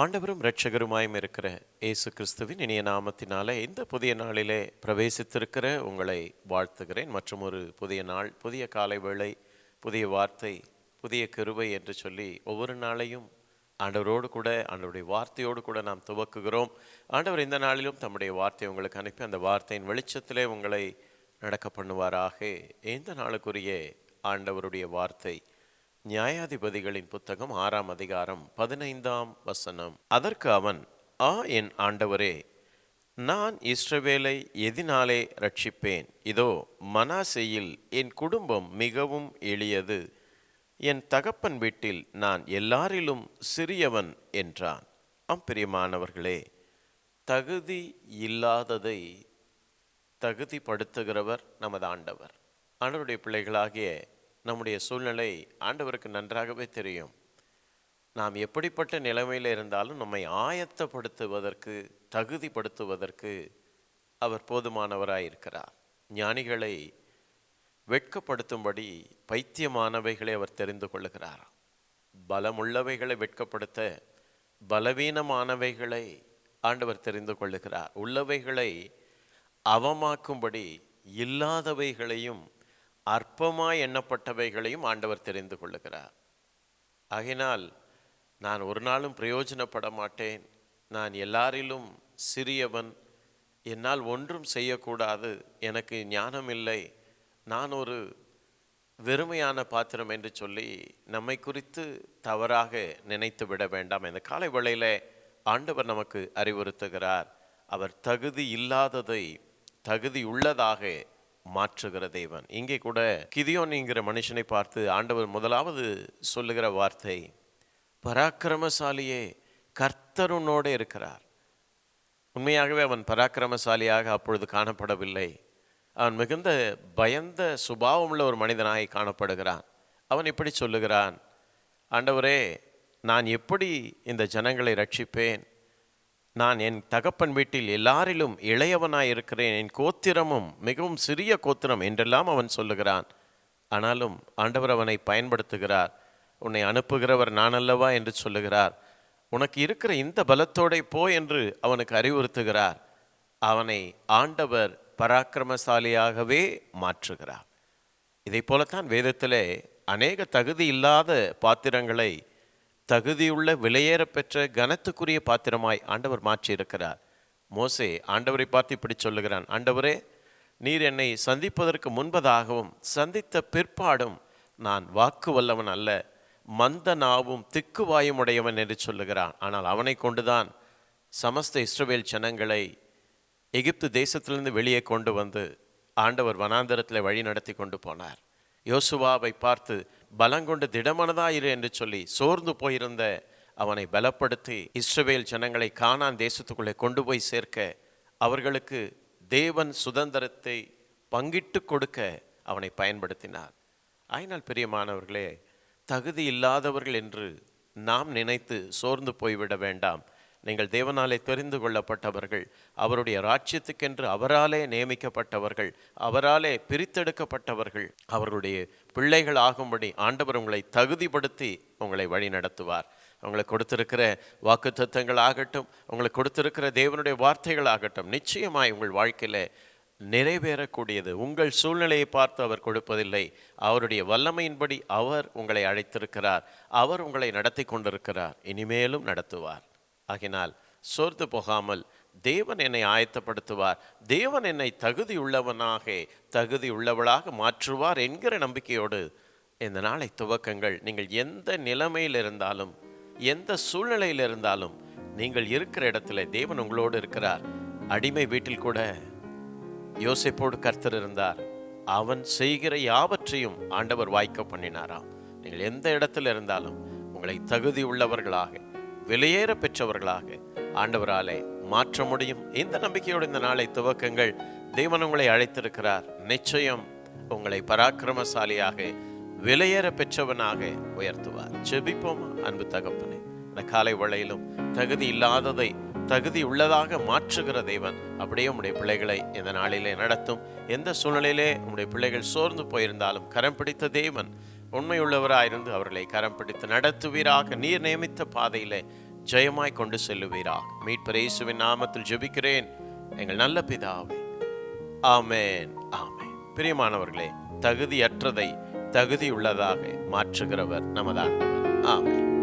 ஆண்டவரும் இரட்சகருமாயும் இருக்கிற இயேசு கிறிஸ்துவின் இனிய நாமத்தினாலே இந்த புதிய நாளிலே பிரவேசித்திருக்கிற உங்களை வாழ்த்துகிறேன். மற்றும் ஒரு புதிய நாள் புதிய காலை வேளை புதிய வார்த்தை புதிய கிருவை என்று சொல்லி ஒவ்வொரு நாளையும் ஆண்டவரோடு கூட ஆண்டவருடைய வார்த்தையோடு கூட நாம் துவக்குகிறோம். ஆண்டவர் இந்த நாளிலும் தம்முடைய வார்த்தையை உங்களுக்கு அனுப்பி அந்த வார்த்தையின் வெளிச்சத்திலே உங்களை நடக்க பண்ணுவாராக. இந்த நாளுக்குரிய ஆண்டவருடைய வார்த்தை நியாயாதிபதிகளின் புத்தகம் ஆறாம் அதிகாரம் பதினைந்தாம் வசனம். அதற்கு அவன் ஆ என் ஆண்டவரே நான் இஸ்ரவேலை எதினாலே ரட்சிப்பேன் இதோ மனாசேயில் என் குடும்பம் மிகவும் எளியது. என் தகப்பன் வீட்டில் நான் எல்லாரிலும் சிறியவன் என்றான். அம்பிரியமானவர்களே தகுதி இல்லாததை தகுதிப்படுத்துகிறவர் நமது ஆண்டவர். ஆண்டவருடைய பிள்ளைகளாகிய நம்முடைய சூழ்நிலை ஆண்டவருக்கு நன்றாகவே தெரியும். நாம் எப்படிப்பட்ட நிலைமையில் இருந்தாலும் நம்மை ஆயத்தப்படுத்துவதற்கு தகுதிப்படுத்துவதற்கு அவர் போதுமானவராயிருக்கிறார் ஞானிகளை வெட்கப்படுத்தும்படி பைத்தியமானவைகளை அவர் தெரிந்து கொள்ளுகிறார் பலமுள்ளவைகளை வெட்கப்படுத்த பலவீனமானவைகளை ஆண்டவர் தெரிந்து கொள்ளுகிறார். உள்ளவைகளை அவமாக்கும்படி இல்லாதவைகளையும் அற்பமாய் எண்ணப்பட்டவைகளையும் ஆண்டவர் தெரிந்து கொள்ளுகிறார். ஆகினால் நான் ஒரு நாளும் பிரயோஜனப்பட மாட்டேன். நான் எல்லாரிலும் சிறியவன். என்னால் ஒன்றும் செய்யக்கூடாது. எனக்கு ஞானம் இல்லை. நான் ஒரு வெறுமையான பாத்திரம் என்று சொல்லி நம்மை குறித்து தவறாக நினைத்து விட வேண்டாம். இந்த காலை வேளையில் ஆண்டவர் நமக்கு அறிவுறுத்துகிறார். அவர் தகுதி இல்லாததை தகுதி உள்ளதாக மாற்றுகிற தேவன். இங்கே கூட கிதியோன்ங்கிற மனுஷனை பார்த்து ஆண்டவர் முதலாவது சொல்லுகிற வார்த்தை பராக்கிரமசாலியே கர்த்தர் உன்னோடு இருக்கிறார். உண்மையாகவே அவன் பராக்கிரமசாலியாக அப்பொழுது காணப்படவில்லை. அவன் மிகுந்த பயந்த சுபாவமுள்ள ஒரு மனிதனாய் காணப்படுகிறான். அவன் இப்படி சொல்லுகிறான் ஆண்டவரே நான் எப்படி இந்த ஜனங்களை ரட்சிப்பேன்? நான் என் தகப்பன் வீட்டில் எல்லாரிலும் இளையவனாயிருக்கிறேன். என் கோத்திரமும் மிகவும் சிறிய கோத்திரம் என்றெல்லாம் அவன் சொல்லுகிறான். ஆனாலும் ஆண்டவர் அவனை பயன்படுத்துகிறார். உன்னை அனுப்புகிறவர் நான் அல்லவா என்று சொல்லுகிறார். உனக்கு இருக்கிற இந்த பலத்தோடை போ என்று அவனுக்கு அறிவுறுத்துகிறார். அவனை ஆண்டவர் பராக்கிரமசாலியாகவே மாற்றுகிறார். இதை போலத்தான் வேதத்திலே அநேக தகுதி இல்லாத பாத்திரங்களை தகுதியுள்ள விலையேற பெற்ற கனத்துக்குரிய பாத்திரமாய் ஆண்டவர் மாற்றி இருக்கிறார் மோசே ஆண்டவரை பார்த்து இப்படி சொல்லுகிறான். ஆண்டவரே நீர் என்னை சந்திப்பதற்கு முன்பதாகவும் சந்தித்த பிற்பாடும் நான் வாக்கு வல்லவன் அல்ல. மந்த நாவும் திக்கு வாயும் உடையவன் என்று சொல்லுகிறான். ஆனால் அவனை கொண்டுதான் சமஸ்த இஸ்ரவேல் ஜனங்களை எகிப்து தேசத்திலிருந்து வெளியே கொண்டு வந்து ஆண்டவர் வனாந்தரத்தில் வழி நடத்தி கொண்டு போனார். யோசுவாவை பார்த்து பலங்கொண்டு திடமனதாயிரு என்று சொல்லி சோர்ந்து போயிருந்த அவனை பலப்படுத்தி இஸ்ரவேல் ஜனங்களை கானான் தேசத்துக்குள்ளே கொண்டு போய் சேர்க்க அவர்களுக்கு தேவன் சுதந்திரத்தை பங்கிட்டு கொடுக்க அவனை பயன்படுத்தினார். ஆயினால் பிரியமானவர்களே தகுதி இல்லாதவர்கள் என்று நாம் நினைத்து சோர்ந்து போய்விட வேண்டாம். நீங்கள் தேவனாலே தெரிந்து கொள்ளப்பட்டவர்கள் அவருடைய ராஜ்யத்துக்கென்று அவராலே நியமிக்கப்பட்டவர்கள் அவராலே பிரித்தெடுக்கப்பட்டவர்கள் அவர்களுடைய பிள்ளைகள் ஆகும்படி ஆண்டவர் உங்களை தகுதிப்படுத்தி உங்களை வழி நடத்துவார். உங்களுக்கு கொடுத்திருக்கிற வாக்கு தத்துவங்கள் ஆகட்டும் உங்களுக்கு கொடுத்திருக்கிற தேவனுடைய வார்த்தைகள் ஆகட்டும் நிச்சயமாய் உங்கள் வாழ்க்கையில் நிறைவேறக்கூடியது. உங்கள் சூழ்நிலையை பார்த்து அவர் கொடுப்பதில்லை. அவருடைய வல்லமையின்படி அவர் உங்களை அழைத்திருக்கிறார். அவர் உங்களை நடத்தி கொண்டிருக்கிறார். இனிமேலும் நடத்துவார். ஆகினால் சோர்ந்து போகாமல் தேவன் என்னை ஆயத்தப்படுத்துவார். தேவன் என்னை தகுதி உள்ளவனாக தகுதி உள்ளவளாக மாற்றுவார் என்கிற நம்பிக்கையோடு இந்த நாளை துவக்கங்கள். நீங்கள் எந்த நிலைமையில் இருந்தாலும் எந்த சூழ்நிலையில் இருந்தாலும் நீங்கள் இருக்கிற இடத்துல தேவன் உங்களோடு இருக்கிறார். அடிமை வீட்டில் கூட யோசிப்போடு கர்த்தர் இருந்தார். அவன் செய்கிற யாவற்றையும் ஆண்டவர் வாய்க்க பண்ணினாராம். நீங்கள் எந்த இடத்துல இருந்தாலும் உங்களை தகுதி உள்ளவர்களாக வெளியேற பெற்றவர்களாக ஆண்டவராலே மாற்ற முடியும். இந்த நம்பிக்கையோடு இந்த நாளை துவக்கங்கள். தேவன் உங்களை அழைத்திருக்கிறார். நிச்சயம் உங்களை பராக்கிரமசாலியாக விலையேற பெற்றவனாக உயர்த்துவார். செபிப்போம் அன்பு தகப்பனே. இந்த காலை வளையிலும் தகுதி இல்லாததை தகுதி உள்ளதாக மாற்றுகிற தேவன் அப்படியே உடைய பிள்ளைகளை இந்த நாளிலே நடத்தும். எந்த சூழ்நிலையிலே உடைய பிள்ளைகள் சோர்ந்து போயிருந்தாலும் கரம் பிடித்த தேவன் உண்மையுள்ளவராயிருந்து அவர்களை கரம் பிடித்து நடத்துவீராக. நீர் நியமித்த பாதையிலே ஜெயமாய் கொண்டு செல்லுவீராக. மீட்பர் இயேசுவின் நாமத்தில் ஜெபிக்கிறேன். எங்கள் நல்ல பிதாவே. ஆமேன் ஆமே பிரியமானவர்களே தகுதியற்றதை தகுதியுள்ளதாக மாற்றுகிறவர் நமது ஆண்டவர்.